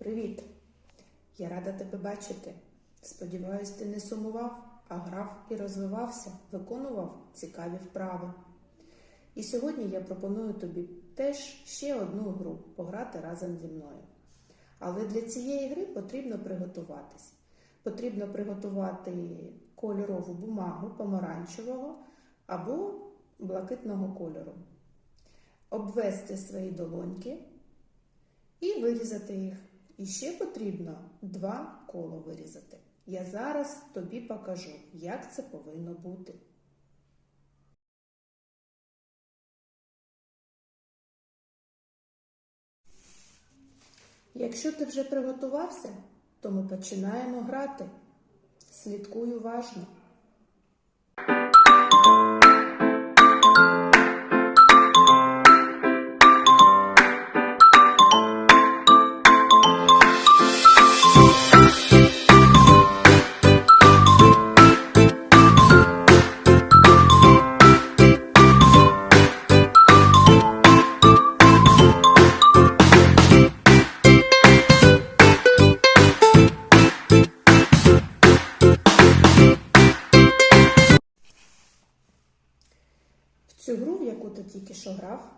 Привіт! Я рада тебе бачити. Сподіваюсь, ти не сумував, а грав і розвивався, виконував цікаві вправи. І сьогодні я пропоную тобі теж ще одну гру пограти разом зі мною. Але для цієї гри потрібно приготуватись. Потрібно приготувати кольорову бумагу помаранчевого або блакитного кольору, обвести свої долоньки і вирізати їх. І ще потрібно два кола вирізати. Я зараз тобі покажу, як це повинно бути. Якщо ти вже приготувався, то ми починаємо грати. Слідкуй уважно. Цю гру, в яку ти тільки що грав,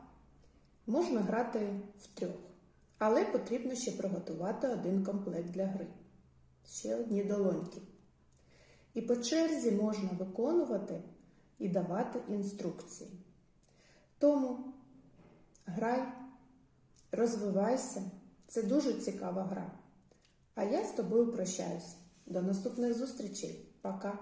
можна грати втрьох, але потрібно ще приготувати один комплект для гри. Ще одні долоньки. І по черзі можна виконувати і давати інструкції. Тому грай, розвивайся, це дуже цікава гра. А я з тобою прощаюсь. До наступних зустрічей. Пока!